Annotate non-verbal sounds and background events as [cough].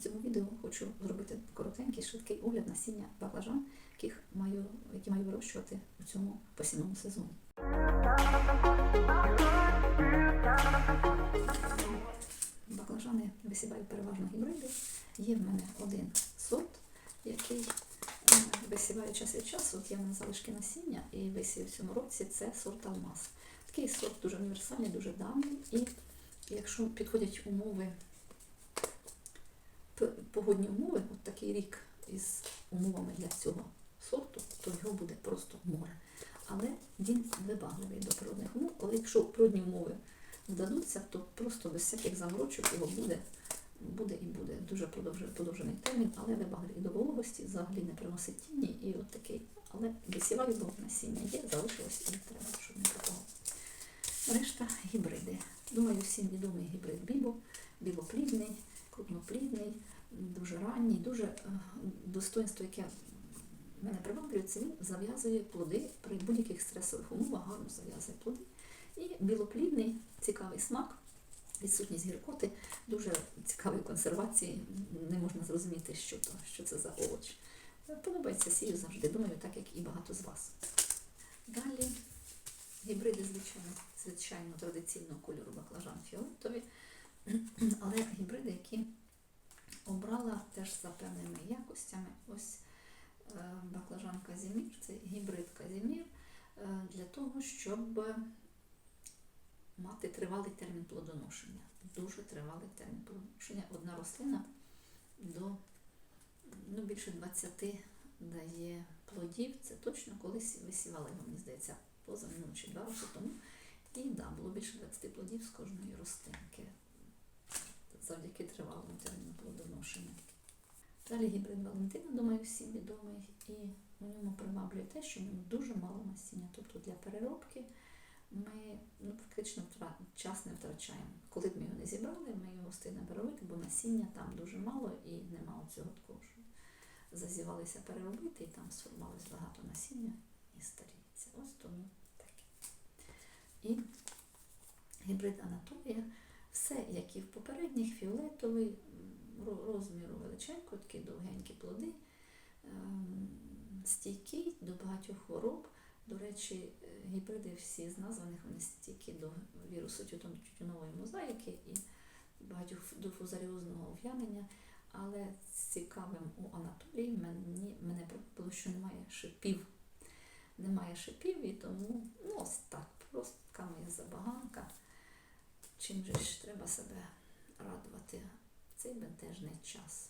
цьому відео хочу зробити коротенький, швидкий огляд насіння баклажан, яких маю, які маю вирощувати у цьому посівному сезоні. Баклажани висіваю переважно гібриди. Є в мене один сорт, який е, висіваю час від часу. От в мене залишки насіння і висів в цьому році це сорт Алмаз. Такий сорт дуже універсальний, дуже давній. І якщо підходять умови, погодні умови, от такий рік із умовами для цього сорту, то його буде просто море. Але він вибагливий до природних умов. Але якщо природні умови вдадуться, то просто без всяких заморочок його буде, буде і буде. Дуже подовжений, термін, але вибагливий до вологості, взагалі не приносить тіні і от такий. Але висіваю, бо насіння є, залишилось і треба, щоб не пропало. Решта гібриди. Думаю, всім відомий гібрид Бібо, білоплідний, крупноплідний, дуже ранній, дуже е, достоинство, яке мене приваблює, це він зав'язує плоди при будь-яких стресових умовах, гарно зав'язує плоди. І білоплідний, цікавий смак, відсутність гіркоти, дуже цікавої консервації. Не можна зрозуміти, що, то, що це за овоч. Подобається сію завжди, думаю, так як і багато з вас. Далі гібриди, звичайно, звичайно традиційного кольору баклажан фіолетові, [clears throat] але гібриди, які обрала теж за певними якостями. Ось е, баклажан Казімір, це гібрид Казімір е, для того, щоб мати тривалий термін плодоношення. Дуже тривалий термін плодоношення. Одна рослина до ну, більше 20 дає плодів. Це точно колись висівала його, мені здається, поза минулого чи два роки тому. І да, було більше 20 плодів з кожної рослинки завдяки тривалому терміну плодоношення. Далі гібрид Валентина, думаю, всім відомий, і у ньому приваблює те, що в ньому дуже мало насіння. Тобто для переробки ми ну, фактично час не втрачаємо. Коли б ми його не зібрали, ми його встигнемо переробити, бо насіння там дуже мало і нема цього такого, що зазівалися переробити, і там сформувалось багато насіння і старіється. Ось тому таке. І гібрид Анатолія, все, як і в попередніх, фіолетовий, розміру величенько, такі довгенькі плоди, ем, стійкий до багатьох хвороб. До речі, е, гібриди всі з названих вони стійкі до вірусу тютюнової мозаїки і багатьох до фузаріозного ов'янення. Але цікавим у Анатолії мені, мене було, що немає шипів. Немає шипів, і тому ну, ось так, просто така моя забаганка. Чим же ж треба себе радувати в цей бентежний час.